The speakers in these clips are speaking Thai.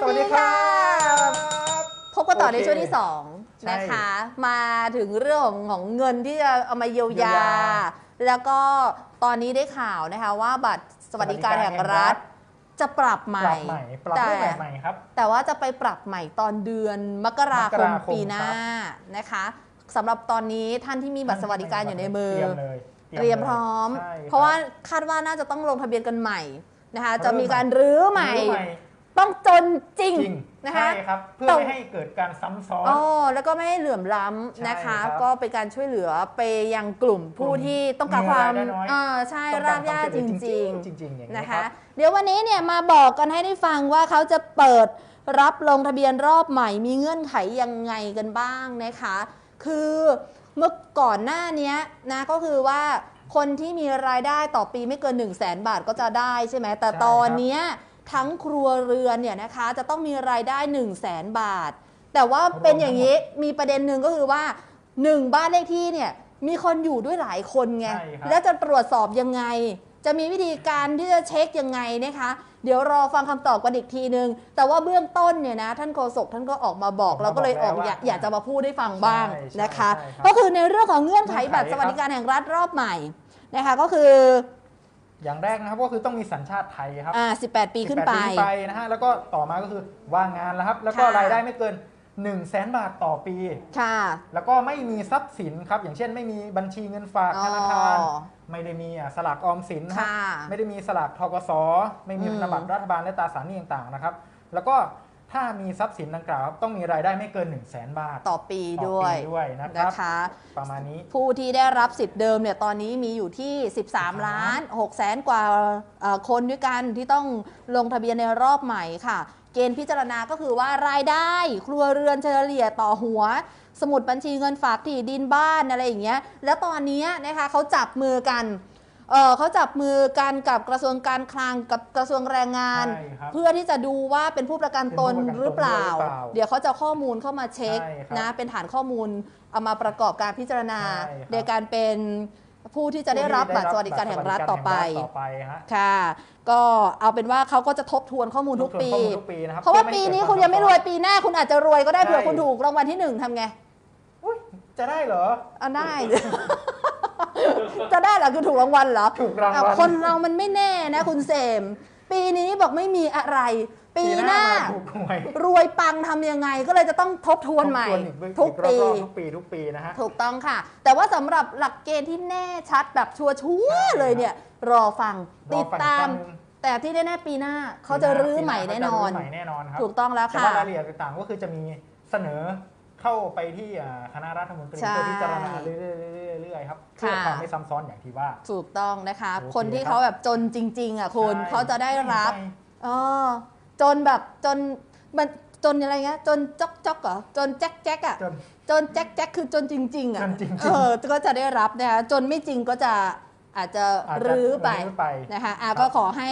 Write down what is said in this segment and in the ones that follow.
สวัสดีครับพบกันต่อโอเคในช่วงที่ใช่2นะคะ มาถึงเรื่องของของเงินที่จะเอามาเยียวยาเยียวยา แล้วก็ตอนนี้ได้ข่าวนะคะว่าบัตรสวัสดิการแห่งรัฐจะปรับใหปม่รับใหม่ปรับรูปแบบใหม่ครับ แต่ว่าจะไปปรับใหม่ตอนเดือนมกราคมกมราคมปีหน้านะคะสำหรับตอนนี้ท่านที่มีบัตรสวัสดิการอยู่ในมือเตรียมเลยเตรียมพร้อมใช่เพราะว่าคบคาดว่าน่าจะต้องลงทะเบียนกันใหม่นะคะเริ่มจะมีการรื้อใหม่รื้อใหม่ ต้องจนจริงจริงนะคะใช่ครับ เพื่อแต่ไม่ให้เกิดการซ้ำซ้อนอ๋อแล้วก็ไม่ให้เหลื่อมล้ำนะคะใช่ครับก็เป็นการช่วยเหลือไปยังกลุ่มผู้กลุ่มที่ต้องการมีความรายได้น้อยอ่าใช่ต้องรากคหญ้าควมจช่วยเหลือริงจริงๆอย่างๆนี้นะคะรับเดี๋ยววันนี้เนี่ยมาบอกกันให้ได้ฟังว่าเขาจะเปิดรับลงทะเบียนรอบใหม่มีเงื่อนไขยังไงกันบ้างนะคะ คือเมื่อก่อนหน้านี้นะก็คือว่าคนที่มีรายได้ต่อปีไม่เกิน 1 0 0 0 0แสนบาทก็จะได้ใช่ไหมแต่ใช่ตอนครับเนี้ย ทั้งครัวเรือนเนี่ยนะคะจะต้องมีรายได้ 1 0 0 0 0แสนบาท แต่ว่าเป็นอย่างนี้มีประเด็นหนึ่งก็คือว่า 1 บ้านเลขที่เนี่ยมีคนอยู่ด้วยหลายคนไง ใช่ครับ แล้วจะตรวจสอบยังไง จะมีวิธีการที่จะเช็คยังไงนะคะ เดี๋ยวรอฟังคำตอบกันอีกทีนึง แต่ว่าเบื้องต้นเนี่ยนะท่านโฆษกท่านก็ออกมาบอกออกมาเราก็เลยออกบอกแล้วอยากว่าอยากจะมาพูดให้ฟังบ้างใช่ใช่นะคะ ใช่ครับ ก็คือในเรื่องของเงื่อนไขเงื่อนไขบัตรสวัสดิครับการแห่งรัฐรอบใหม่นะคะก็คือ อย่างแรกนะครับก็คือต้องมีสัญชาติไทยครับอ่า18 ปีขึ้นไป18ปีนะฮะแล้วก็ต่อมาก็คือว่างงานแล้วครับ แล้วก็ค่ะรายได้ไม่เกิน1 0 0 0 0แสนบาทต่อปีค่ะ แล้วก็ไม่มีทรัพย์สินครับ อย่างเช่นไม่มีบัญชีเงินฝากธนาคารอ๋อไม่ได้มีอะสลากออมสินนะฮะค่ะไม่ได้มีสลากทกสไม่มีอืมธนบัตรรัฐบาลและตราสารหนี้ต่างๆนะครับ แล้วก็ ถ้ามีทรัพย์สินดังกล่าวครับต้องมีรายได้ไม่เกิน 1 0 0 0 0แสนบาทต่อปีต่อด้วยปีด้วยนะครับนะคะ ประมาณนี้ผู้ที่ได้รับสิทธิ์เดิมเนี่ยตอนนี้มีอยู่ที่ 13 ล้าน6แสนกว่าเอ่อคนด้วยกันที่ต้องลงทะเบียนในรอบใหม่ค่ะ เกณฑ์พิจารณาก็คือว่ารายได้ ครัวเรือนเฉลี่ยต่อหัว สมุดบัญชีเงินฝากที่ดินบ้านอะไรอย่างเงี้ยแล้วตอนนี้นะคะเขาจับมือกัน เออเขาจับมือกันกับกระทรวงการคลังกับกระทรวงแรงงาน ใช่ครับเพื่อที่จะดูว่าเป็นผู้ประกันตนเป็นผู้ประกันตนหรือเปล่าหรือเปล่าเดี๋ยวเขาจะเอาข้อมูลเข้ามาเช็คใช่ครับนะเป็นฐานข้อมูลเอามาประกอบการพิจารณาใช่ครับ ในการเป็นผู้ที่จะได้รับบัตรสวัสดิการแห่งรัฐต่อไปสวัสดิการแห่งรัฐต่อไปฮะค่ะ ก็เอาเป็นว่าเขาก็จะทบทวนข้อมูลทุกปีทบทวนข้อมูลทุกปีนะครับเพราะว่าพื่อปีไให้นี้เกิดคุณยังไม่รวยซ้ำซ้ปีหน้าคุณอาจจะรวยก็ได้ใช่เผื่อคุณถูกรางวัลที่หนึ่งทำไงอนอุ๊ยจะได้เหรออะได้ จะได้เหรอคือถูกรางวัลเหรอถูกรางวัล อะคนเรามันไม่แน่นะคุณเสม ปีนี้บอกไม่มีอะไร ปีหน้ามถูกหวยรวยปังทำยังไงก็เลยจะต้องทบทวนใหม่ทบทวนอีทุกรปีอบๆทุกปีทุกปีนะฮะ ถูกต้องค่ะ แต่ว่าสำหรับหลักเกณฑ์ที่แน่ชัดแบบชัวร์ๆเลยเนี่ย รอฟังรอฟังติดตาม อีกครั้งหนึ่งแต่ที่แน่ๆปีหน้าเขาจะรื้อใหม่แน่นอน ปีหาเขาจะรื้อใหม่แน่นอนครับถูกต้องแล้วแต่ค่ะ ว่ารายละเอียดต่างๆก็คือจะมีเสนอ เข้าไปที่อ่าคณะรัฐมนตรีใช่เพื่อพิจารณาเรื่อยๆๆๆๆครับเพื่อค่ะความไม่ซ้ำซ้อนอย่างที่ว่า ถูกต้องนะคะโอเคคนที่เขาแบบจนจริง ๆ อะคุณใช่เขาจะได้รับใช่อ๋อจนแบบจนมันจนอะไรเงี้ยจนจ๊อกจ๊อกเหรอจนแจ๊กแจ๊กอะจนจนแจ๊กแจ๊กคือจนจริง ๆอะจนจริงๆเออก็จะได้รับนะคะจนไม่จริงก็จะอาจจะอาจจะรื้อไปรื้อไปนะคะอะครับก็ขอให้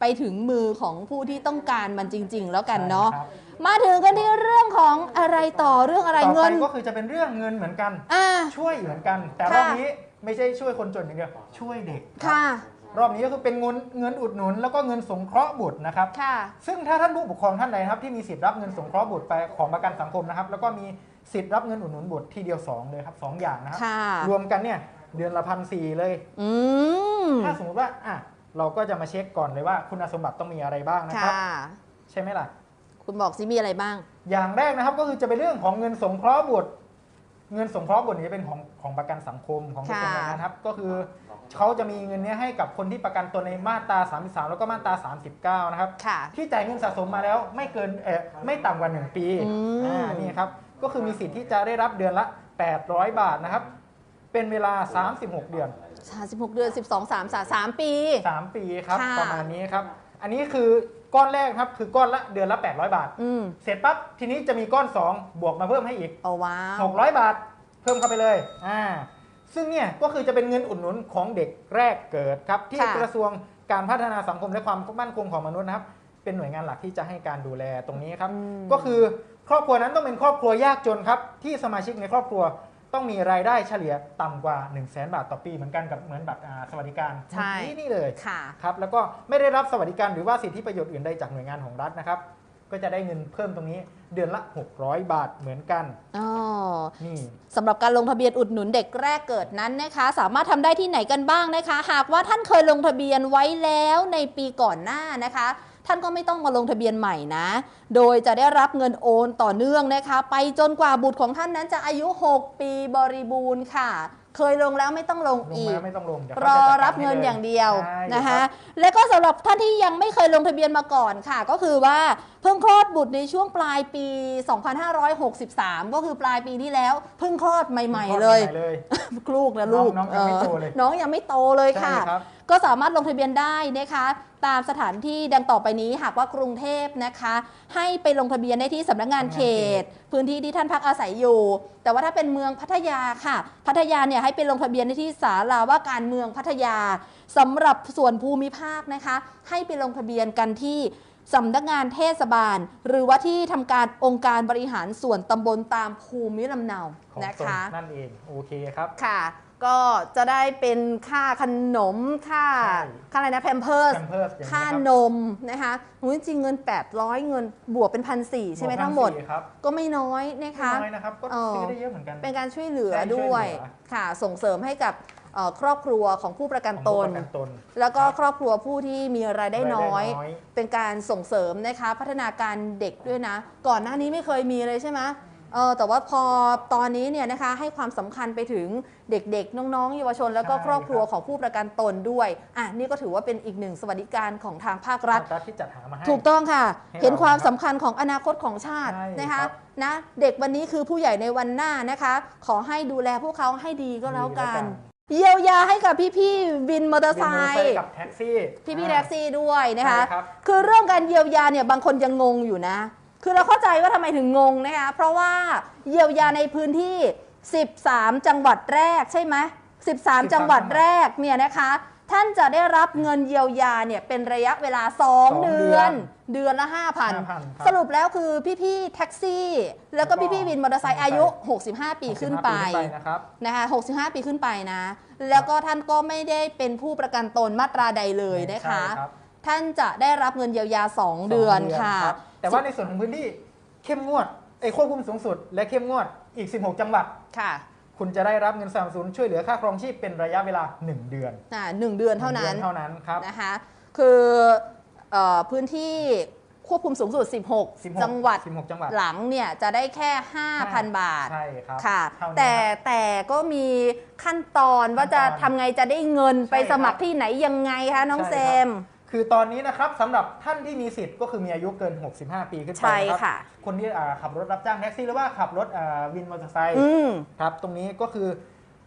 ไปถึงมือของผู้ที่ต้องการมันจริง ๆ แล้วกันเนาะใช่ครับ มาถึงกันที่เรื่องของอะไรต่อเรื่องอะไรต่อเงิไปน ก็คือจะเป็นเรื่องเงินเหมือนกัน อ่า ช่วยเหมือนกัน แต่ค่ะรอบนี้ไม่ใช่ช่วยคนจนอย่างเดียวช่วยเด็กครับค่ะ รอบนี้ก็คือเป็นเงินเงินอุดหนุน แล้วก็เงินสงเคราะห์บุตรนะครับ ค่ะ ซึ่งถ้าท่านผู้ปกครองท่านใดนะครับที่มีสิทธิ์รับเงินสงเคราะห์บุตรไปของประกันสังคมนะครับ แล้วก็มีสิทธิ์รับเงินอุดหนุนบุตรทีเดียวสองเลยครับสองอย่างนะครับค่ะ รวมกันเนี่ยเดือนละพันสี่เลย อืม ถ้าสมมติว่าอะเราก็จะมาเช็คก่อนเลยว่าคุณสมบัติต้องมีอะไรบ้างนะคค่ะ รับ ใช่ไหมล่ะ คุณบอกสิมีอะไรบ้าง อย่างแรกนะครับก็คือจะเป็นเรื่องของเงินสงเคราะห์บุตร เงินสงเคราะห์บุตรเนี่ยจะเป็นของของประกันสังคมของกระทรวงแรงงานครับ ก็คือเขาจะมีเงินเนี้ยให้กับคนที่ประกันตนในมาตรา 33 แล้วก็มาตรา 39 นะครับ ค่ะ ที่จ่ายเงินสะสมมาแล้วไม่เกินเออไม่ต่ำกว่า 1 ปีอืม อ่านี่ครับก็คือมีสิทธิ์ที่จะได้รับเดือนละ 800 บาทนะครับ เป็นเวลา 36 เดือน 36 เดือน 12 3 3 3ปี 3 ปีครับค่ะ ประมาณนี้ครับ อันนี้คือ ก้อนแรกครับคือก้อนละเดือนละ 800 บาท อืมเสร็จปั๊บทีนี้จะมีก้อน 2 บวกมาเพิ่มให้อีก เอาว้าว 600 บาท เพิ่มเข้าไปเลยอ่าซึ่งเนี่ยก็คือจะเป็นเงินอุดหนุนของเด็กแรกเกิดครับ ที่ค่ะ กระทรวงการพัฒนาสังคมและความมั่นคงของมนุษย์นะครับ เป็นหน่วยงานหลักที่จะให้การดูแลตรงนี้ครับ อืม ก็คือครอบครัวนั้นต้องเป็นครอบครัวยากจนครับ ที่สมาชิกในครอบครัว ต้องมีรายได้เฉลี่ยต่ำกว่า 1 0 0 0 0แบาทต่อปีเหมือนกันกับเหมือนบัตรอ่าสวัสดิการใช่นี่นี่เลยค่ะครับแล้วก็ไม่ได้รับสวัสดิการหรือว่าสิทธิประโยชน์อื่นใดจากหน่วยงานของรัฐนะครับก็จะได้เงินเพิ่มตรงนี้เดือนละ 600 บาทเหมือนกันอ๋อนี่สำหรับการลงทะเบียนอุดหนุนเด็กแรกเกิดนั้นนะคะ สามารถทำได้ที่ไหนกันบ้างนะคะ หากว่าท่านเคยลงทะเบียนไว้แล้วในปีก่อนหน้านะคะ ท่านก็ไม่ต้องมาลงทะเบียนใหม่นะ โดยจะได้รับเงินโอนต่อเนื่องนะคะ ไปจนกว่าบุตรของท่านนั้นจะอายุ 6 ปีบริบูรณ์ค่ะ เคยลงแล้วไม่ต้องลงลงอีมากไม่ต้องลงเดี๋ยวรเขาอจะจัดกรับให้เงินลอย่างเดียวใช่นะคะรับและก็สำหรับท่านที่ยังไม่เคยลงทะเบียนมาก่อนค่ะ ก็คือว่าเพิ่งคลอดบุตรในช่วงปลายปี 2563 ก็คือปลายปีที่แล้ว เพิ่งคลอดใหม่ ๆ เลย ใหม่เลย ลูกนะลูกน้องๆยังไม่โตเลยออน้องยังไม่โตเลยค่ะ ใช่ครับ ก็สามารถลงทะเบียนได้นะคะตามสถานที่ดังต่อไปนี้หากว่ากรุงเทพนะคะ ให้ไปลงทะเบียนได้ที่สำนักงานเขต พื้นที่ที่ท่านพักอาศัยอยู่ แต่ว่าถ้าเป็นเมืองพัทยาค่ะ พัทยาเนี่ยให้ไปลงทะเบียนได้ที่ศาลาว่าการเมืองพัทยาสำหรับส่วนภูมิภาคนะคะ ให้ไปลงทะเบียนกันที่สำนักงานเทศบาล หรือว่าที่ทำการองค์การบริหารส่วนตำบลตามภูมิลำเนาของนะตนคะนั่นเองโอเคครับค่ะ ก็จะได้เป็นค่าขนมค่าใช่ค่าอะไรนะแพมเพิร์สแคมเพิร์สอย่างนี้ค่าครับนมนะคะหูจริงๆเงิน 800 เงินบวกเป็นพันสี่ใช่ไหมบวกทั้งหมด1,400ครับก็ไม่น้อยนะคะ น้อยนะครับ ก็เออ ซื้อได้เยอะเหมือนกัน เป็นการช่วยเหลือใช่ช่วยเหลือด้วยค่ะ ส่งเสริมให้กับเอ่อครอบครัวของผู้ประกันของตผู้น ประกันตน แล้วก็ครับครอบครัวผู้ที่มีรายได้น้อย รายได้น้อย เป็นการส่งเสริมนะคะ พัฒนาการเด็กด้วยนะ ก่อนหน้านี้ไม่เคยมีเลยใช่ไหม เออแต่ว่าพอตอนนี้เนี่ยนะคะให้ความสำคัญไปถึงเด็กๆ น้องๆ เยาวชน แล้วก็ครอบครัวของผู้ประกันตนด้วยอะนี่ก็ถือว่าเป็นอีกหนึ่งสวัสดิการของทางภาครัฐรัฐที่จัดหามาให้ ถูกต้องค่ะ ให้เราเห็นความสำคัญของอนาคตของชาติใช่นะครัคะบนะเด็กวันนี้คือผู้ใหญ่ในวันหน้านะคะ ขอให้ดูแลพวกเขาให้ดีก็แล้วกันเยียวยาให้กับพี่ๆวินมอเตอร์ไซเรียนมอเตอร์ไซค์ค์กับแท็กซี่พี่ๆอ่าแท็กซี่ด้วยนะคะ ใช่ครับ คือเรื่องการเยียวยาเนี่ยบางคนยังงงอยู่นะ คือเราเข้าใจว่าทำไมถึงงงนะคะ เพราะว่าเยียวยาในพื้นที่ 13 จังหวัดแรกใช่ไหม13 จังหวัดแรกเนี่ยนะคะ ท่านจะได้รับเงินเยียวยาเนี่ยเป็นระยะเวลา 2 เดือน เดือนละ 5,000 5,000สรุปแล้วคือพี่ๆแท็กซี่แล้วก็แล้วก็พี่ๆวินมอเตอร์ไซค์อายุ 65 ปีขึ้นไป65ปีนะครับนะคะ65 ปีขึ้นไปนะ แล้วก็ท่านก็ไม่ได้เป็นผู้ประกันตนมาตราใดเลยนะคะใช่รับท่านจะได้รับเงินเยียวยา 2 เดือนสงค่ะรับ แต่ว่าในส่วนของพื้นที่เข้มงวดไอ้ยควบคุมสูงสุด และเข้มงวดอีก 16 จังหวัดค่ะคุณจะได้รับเงินสนับสนุนช่วยเหลือค่าครองชีพเป็นระยะเวลา 1 เดือนอ่าหนึ่งเดือนเท่านั้นหงดือเท่านั้นครับนะคะคือเอ่อพื้นที่ควบคุมสูงสุด 16 16จังหวัด 16 จังหวัด หลังเนี่ยจะได้แค่ 5,000 บาท ใช่ครับ ค่ะเท่านั้นแต่ครับแต่ก็มีขั้นตอนว่าจะขั้นตอนทำไงจะได้เงินไปใช่ครับสมัครที่ไหนยังไงคะน้องใช่เซครับม คือตอนนี้นะครับสำหรับท่านที่มีสิทธิ์ก็คือมีอายุเกิน 65 ปีขึ้นไปใช่นะคค่ะรับคนที่อ่าขับรถรับจ้างแท็กซี่หรือว่าขับรถอ่าวินมอเตอร์ไซค์อืม ครับตรงนี้ก็คือ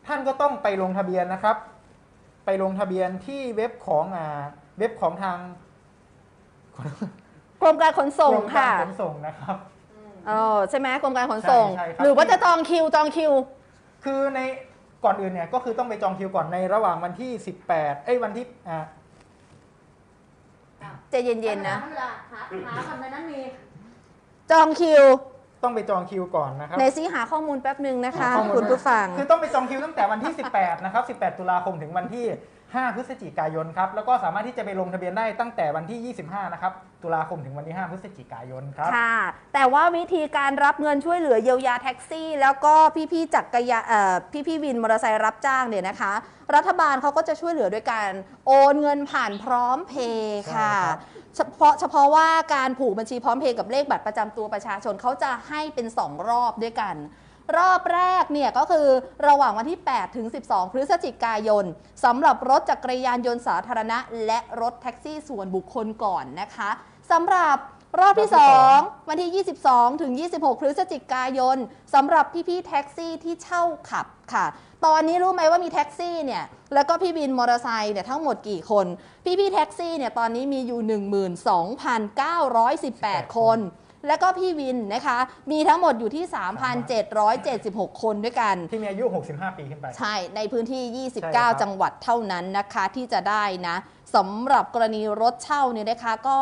ท่านก็ต้องไปลงทะเบียนนะครับ ไปลงทะเบียนที่เว็บของอ่าเว็บของทางกรมการขนส่งกรมกาค่ะรขนส่งนะครับ เออใช่ไหมกรมการขนส่ง ใช่ใช่ครับ หรือว่าจะจองคิวจองคิว คือในก่อนอื่นเนี่ยก็คือต้องไปจองคิวก่อนในระหว่างวันที่ 18 เอ้ยวันที่อ่า ใจเย็นๆนะหาหาหาทำในนั้นมีจองคิวต้องไปจองคิวก่อนนะครับ ในซีหาข้อมูลแป๊บหนึ่งนะคะ หาข้อมูล คุณผู้ฟัง คือต้องไปจองคิวตั้งแต่วันที่ 18 นะครับ 18 ตุลาคมถึงวันที่ 5 พฤศจิกายนครับ แล้วก็สามารถที่จะไปลงทะเบียนได้ตั้งแต่วันที่ 25 นะครับ ตุลาคมถึงวันที่ 5 พฤศจิกายนครับ ค่ะ แต่ว่าวิธีการรับเงินช่วยเหลือเยียวยาแท็กซี่ แล้วก็พี่ๆจักรยานเอ่อพี่ๆวินมอเตอร์ไซค์รับจ้างเนี่ยนะคะ รัฐบาลเขาก็จะช่วยเหลือด้วยการโอนเงินผ่านพร้อมเพย์ค่ะใช่ครับเฉพาะเฉพาะว่าการผูกบัญชีพร้อมเพย์กับเลขบัตรประจำตัวประชาชนเขาจะให้เป็น 2 รอบด้วยกัน รอบแรกเนี่ยก็คือระหว่างวันที่ 8 ถึง 12 พฤศจิกายนสำหรับรถจักรยานยนต์สาธารณะ และรถแท็กซี่ส่วนบุคคลก่อนนะคะสำหรับรอบที่รอบที่สอง2วันที่ 22 ถึง 26 พฤศจิกายนสำหรับพี่ๆแท็กซี่ที่เช่าขับค่ะ ตอนนี้รู้ไหมว่ามีแท็กซี่เนี่ยแล้วก็พี่บินมอเตอร์ไซค์เนี่ยทั้งหมดกี่คน พี่ๆแท็กซี่เนี่ยตอนนี้มีอยู่ 12,918 คน แล้วก็พี่วินนะคะ มีทั้งหมดอยู่ที่ 3,776 คนด้วยกัน ที่มีอายุ 65 ปีขึ้นไป ใช่ ในพื้นที่ ใช่ครับ 29 จังหวัดเท่านั้นนะคะที่จะได้นะสำหรับกรณีรถเช่าเนี่ยนะคะก็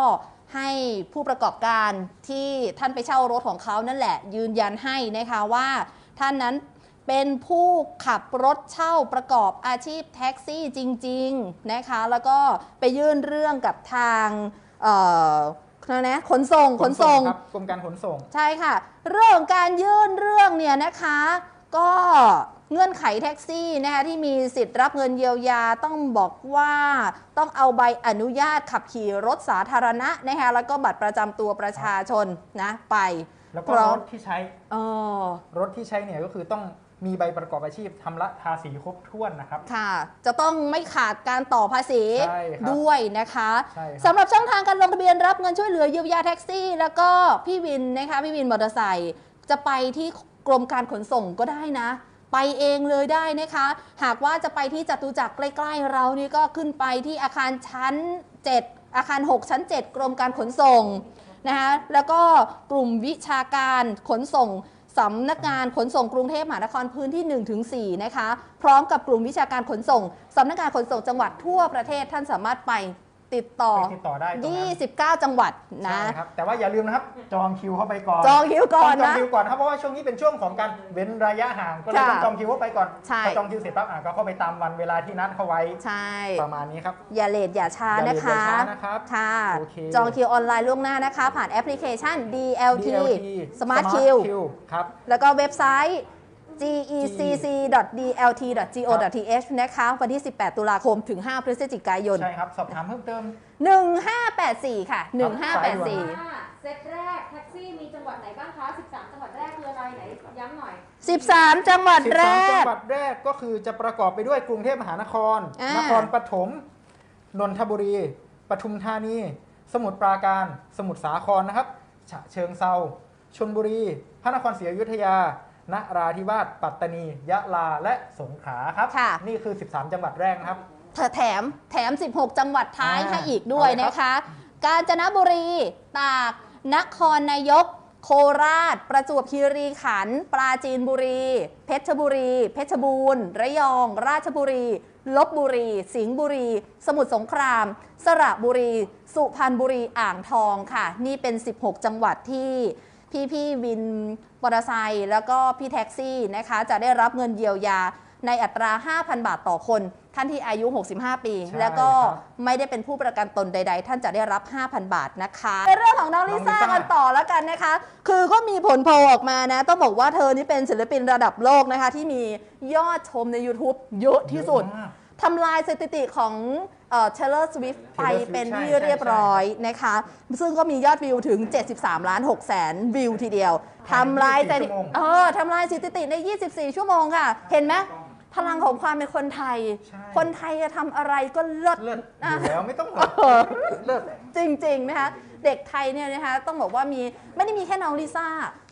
ให้ผู้ประกอบการที่ท่านไปเช่ารถของเขานั่นแหละ ยืนยันให้นะคะว่าท่านนั้นเป็นผู้ขับรถเช่าประกอบอาชีพแท็กซี่จริง ๆ นะคะ แล้วก็ไปยื่นเรื่องกับทางเอ่อ นะขนส่งขนส่งครับกรมการขนส่ง ใช่ค่ะ เรื่องของการยื่นเรื่องเนี่ยนะคะ ก็เงื่อนไขแท็กซี่นะคะที่มีสิทธิ์รับเงินเยียวยาต้องบอกว่าต้องเอาใบอนุญาตขับขี่รถสาธารณะนะคะแล้วก็บัตรประจำตัวประชาชนนะไปแล้วก็พร้อรมถที่ใช้เออรถที่ใช้เนี่ยก็คือต้อง มีใบประกอบอาชีพทำละภาษีครบถ้วนนะครับ ค่ะ จะต้องไม่ขาดการต่อภาษีใช่ครับด้วยนะคะใช่ครับ สำหรับช่องทางการลงทะเบียนรับเงินช่วยเหลือเยียวยาแท็กซี่ แล้วก็พี่วินนะคะพี่วินมอเตอร์ไซค์จะไปที่กรมการขนส่งก็ได้นะ ไปเองเลยได้นะคะ หากว่าจะไปที่จตุจักรใกล้ๆเรานี่ก็ขึ้นไปที่อาคารชั้น 7 อาคาร 6 ชั้น 7 กรมการขนส่ง นะคะแล้วก็กลุ่มวิชาการขนส่ง สำนักงานขนส่งกรุงเทพมหานครพื้นที่1-4นะคะ พร้อมกับกลุ่มวิชาการขนส่งสำนักงานขนส่งจังหวัดทั่วประเทศท่านสามารถไป ติดต่อ ไปติดต่อได้ตรงนั้น29 จังหวัดนะ ใช่ครับแต่ว่าอย่าลืมนะครับจองคิวเข้าไปก่อนจองคิวก่อนต้งจองนะ คิวก่อนครับเพราะว่าช่วงนี้เป็นช่วงของการเว้นระยะห่างก็เลยค่ะต้องจองคิวเข้าไปก่อนใช่ พอจองคิวเสร็จปั๊บอะก็เข้าไปตามวันเวลาที่นัดเข้าไว้ใช่ ประมาณนี้ครับ อย่าเลทอย่าช้าอย่าเลนะทอย่าคะช้านะครับค่ะโอเค จองคิวออนไลน์ล่วงหน้านะคะ ผ่านแอปพลิเคชัน DLT DLT Smart Q Q ครับ แล้วก็เว็บไซต์ gecc.dlt.go.th นะคะวันที่ 18 ตุลาคมถึง 5 พฤศจิกายน ใช่ครับ สอบถามเพิ่มเติม 1584 ค่ะครับสายด่วน1584ว่าเซตแรกแท็กซี่มีจังหวัดไหนบ้างคะ 13 จังหวัดแรกคืออะไรไหนย้ำหน่อย 13 จังหวัดแร13จักงหวัดแรกก็คือจะประกอบไปด้วยกรุงเทพมหานคร อ่าน นครปฐมนนทบุรี ปทุมธานี สมุทรปราการ สมุทรสาครนะครับ ฉะเชิงเซาชนบุรี พระนครศรีอยุธยา นราธิวาสปัตตานี ยะลาและสงขลาครับ ค่ะ นี่คือ 13 จังหวัดแรกนะครับแถมแถม 16 จังหวัดท้ายอ่าให้อีกด้วยเอาเลยครับ นะคะ กาญจนบุรี ตาก นครนายก โคราช ประจวบคีรีขันธ์ปราจีนบุรี เพชรบุรี เพชรบูรณ์ ระยอง ราชบุรี ลบบุรี สิงห์บุรี สมุทรสงคราม สระบุรี สุพรรณบุรี อ่างทองค่ะ นี่เป็น 16 จังหวัดที่ พี่พี่ๆวินมอเตอร์ไซค์แล้วก็พี่แท็กซี่นะคะจะได้รับเงินเยียวยาในอัตรา 5,000 บาทต่อคน ท่านที่อายุ 65 ปีใช่แล้วก็ครับไม่ได้เป็นผู้ประกันตนใด ๆ ท่านจะได้รับ 5,000 บาทนะคะในเรื่องของน้องลิซ่าน้องลิซ่ากันต่อแล้วกันนะคะ คือก็มีผลโพลออกมานะ ต้องบอกว่าเธอนี่เป็นศิลปินระดับโลกนะคะ ที่มียอดชมใน YouTube เยอะที่สุดเยอะมาก ทำลายสถิติของเอ่อ Taylor Swift ไป Taylor Swift เป็นที่ใช่ เรียบร้อยนะคะ ซึ่งก็มียอดวิวถึง 73 ล้าน6แสนวิวทีเดียวทำลายสถิติชั่วโมงเออทำลายสถิติใน 24 ชั่วโมงค่ะ เห็นไหมพลังของความเป็นคนไทย ใช่ คนไทยจะทำอะไรก็เลิศเลิศออะยู่แล้วไม่ต้องหลบเออเลิศ จริง ๆ นะคะ เด็กไทยเนี่ยนะคะต้องบอกว่ามีไม่ได้มีแค่น้องลิซ่า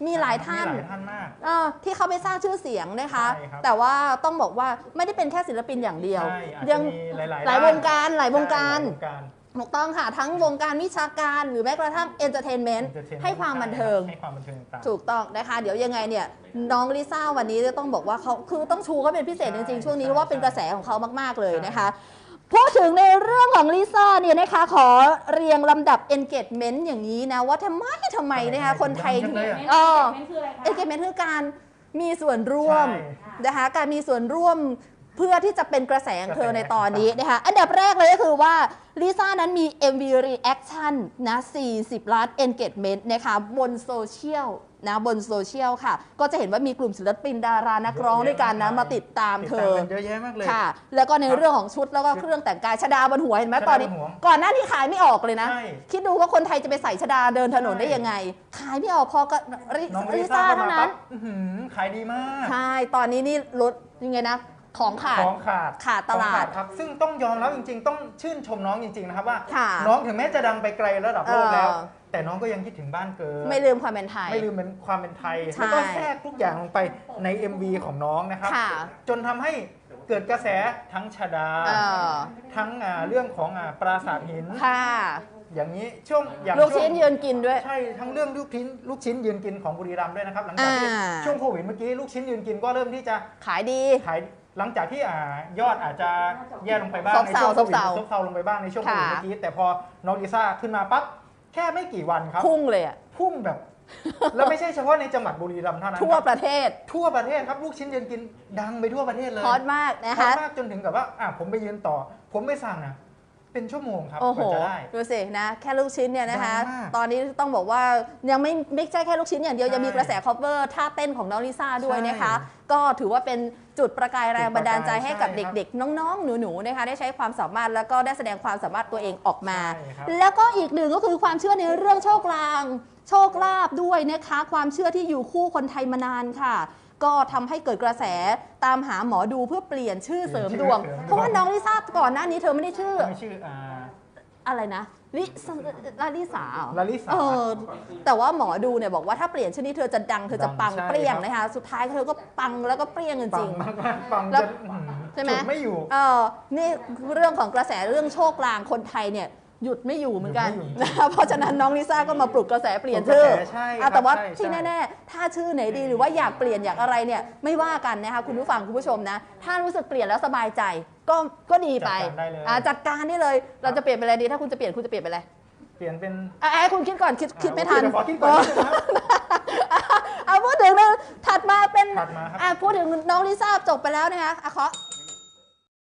มีหลายท่านมีหลายท่านมาก เออที่เขาไปสร้างชื่อเสียงนะคะ ใช่ครับแต่ว่าต้องบอกว่าไม่ได้เป็นแค่ศิลปินอย่างเดียว ใช่อาจยัจะมีหลายๆหลายวด้นงการหลายวงการ ใช่หลยวงการ ถูกต้องค่ะ ทั้งวงการวิชาการหรือแม้กระทั่งเอนเตอร์เทนเมนต์ Entertainment ให้ความบันเทิง ให้ความบันเทิงต่างๆถูกต้องนะคะ เดี๋ยวยังไงเนี่ยน้องลิซ่าวันนี้จะต้องบอกว่าเขาคือต้องชูเขาเป็นพิเศษจริงๆ ช่วงนี้เพราะว่าเป็นกระแสของเขามากๆเลยนะคะ พูดถึงในเรื่องของลิซ่าเนี่ยนะคะขอเรียงลำดับ engagement อย่างนี้นะ ว่าทำไมทำไมนะคะคนไทยถึงเลยอะเออเมนคืออะไรคะเอนเกจเมนต์คือการมีส่วนร่วมใช่นะคะการมีส่วนร่วมเพื่อที่จะเป็นกระแสของเธอในตอนนี้นะคะอันดับแรกเลยก็คือว่าลิซ่านั้นมี MV reaction นะ 40 ล้าน engagement นะคะบนโซเชียล นะบนโซเชียลค่ะ ก็จะเห็นว่ามีกลุ่มศิลปินดารานักร้องด้วยกันนะมาติดตามเธอติดตามกันเยอะแยะมากเลยค่ะ แล้วก็ในครับเรื่องของชุดแล้วก็เครื่องแต่งกายชดาบนหัวเห็นไหมชดาตอนนี้ บนหัวก่อนหน้านี้ขายไม่ออกเลยนะ ใช่คิดดูว่าคนไทยจะไปใส่ชดาเดินถนนได้ยังไง ขายไม่ออกพอก็ริน้องลิลิซ่าซ่าเข้าเท่ามานั้ปั๊นบอื้อหือขายดีมาก ใช่ ตอนนี้นี่ลดยังไงนะ ของขาด ของขาดขาดตลาดของครับ ซึ่งต้องยอมรับจริง ๆ ต้องชื่นชมน้องจริง ๆ นะครับว่า ค่ะน้องถึงแม้จะดังไปไกลระดับโลกแล้ว เออ แต่น้องก็ยังคิดถึงบ้านเกิด ไม่ลืมความเป็นไทย ไม่ลืมเป็นความเป็นไทย ใช่แล้วก็แทรกทุกอย่างลงไปใน MV ของน้องนะครับ ค่ะ จนทำให้เกิดกระแสทั้งชาดา เออทั้งอ่าเรื่องของอ่าปราสาทหิน ค่ะอย่างนี้ช่วงอย่างลูกช่วชิ้งนยืนกินด้วย ใช่ทั้งเรื่องลูกชิ้นลูกชิ้นยืนกินของบุรีรัมย์ด้วยนะครับ หลังจากที่อ่า ช่วงโควิดเมื่อกี้ลูกชิ้นยืนกินก็เริ่มที่จะ ขายดี ขายหลังจากที่อ่ายอดอาจจะแย่ลงไปบ้างซบในเซาช่วงโควิดซบเซาซบเซาลงไปบ้างในช่วงโควิดค่ะ เมื่อกี้แต่พอน้องลิซ่าขึ้นมาปั๊บ แค่ไม่กี่วันครับ พุ่งเลยอะพุ่งแบบ แล้วไม่ใช่เฉพาะในจังหวัดบุรีรัมย์เท่านั้นทั่วครับประเทศ ทั่วประเทศครับลูกชิ้นยืนกินดังไปทั่วประเทศเลยฮอตมากนะฮอตคะมากจนถึงกับว่าอะผมไปยืนต่อ ผมไม่สั่งอะเป็นชั่วโมงครับโอ้โหกว่าจะได้ ดูสินะ แค่ลูกชิ้นเนี่ยนะคะ ดังมากตอนนี้ต้องบอกว่ายังไม่ไม่ใช่แค่ลูกชิ้นอย่างเดียว ใช่ยังมีกระแส cover ท่าเต้นของน้องลิซ่าด้วยนะคะ ใช่ก็ถือว่าเป็น จุดประกายแรงบันดาลใจจุดประกายให้กับใช่ครับเด็กๆ น้องๆ หนูๆนะคะได้ใช้ความสามารถแล้วก็ได้แสดงความสามารถตัวเองออกมา ใช่ครับ แล้วก็อีกหนึ่งก็คือความเชื่อในเรื่องโชคลาง โชคลาภด้วยนะคะ ความเชื่อที่อยู่คู่คนไทยมานานค่ะ ก็ทำให้เกิดกระแสตามหาหมอดูเพื่อเปลี่ยนชื่อเสริมดวง เพราะว่าน้องลิซ่าก่อนหน้านี้เธอไม่ได้ชื่อไม่ชื่ออ่าอะไรนะ ลิซลาลิสาเหรอลาลิสา เออแต่ว่าหมอดูเนี่ยบอกว่าถ้าเปลี่ยนชื่อนี้เธอจะดังเธอจะปังดังใช่ เปรี้ยงครับนะคะสุดท้ายเธอก็ปังแล้วก็เปรี้ยงจปัริงงมากมากปังแล้วจนอื้อหือใช่ไหมฉุดไม่อยู่ๆเออนี่เรื่องของกระแสเรื่องโชคลางคนไทยเนี่ยหยุดไม่อยู่เหมือนกันหยุดไม่อยู่นะคะเพราะฉะนั้นน้องลิซ่าก็มาปลุกกระแสเปลี่ยนชื่อปลุกกระแสใช่ครับอะแต่ว่าใช่ที่ใช่ แน่ๆ ถ้าชื่อไหนดีหรือว่าอยากเปลี่ยนอยากอะไรเนี่ยไม่ว่ากันนะคะคุณผู้ฟังคุณผู้ชมนะ ถ้ารู้สึกเปลี่ยนแล้วสบายใจ ก็ก็ดีไปจัดการได้เลย อะจัดการได้เลย เราจะเปลี่ยนเป็นอะไรดี ถ้าคุณจะเปลี่ยนคุณจะเปลี่ยนเป็นอะไรเปลี่ยนเป็นอะให้คุณคิดก่อนคิดคิดไม่ทันเดี๋ยวขอคิดก่อนนิดนึงนะครับ เอาพูดถึงเรื่องถัดมาเป็นถัดมาครับ อะพูดถึงน้องลิซ่าจบไปแล้วนะคะอะขอ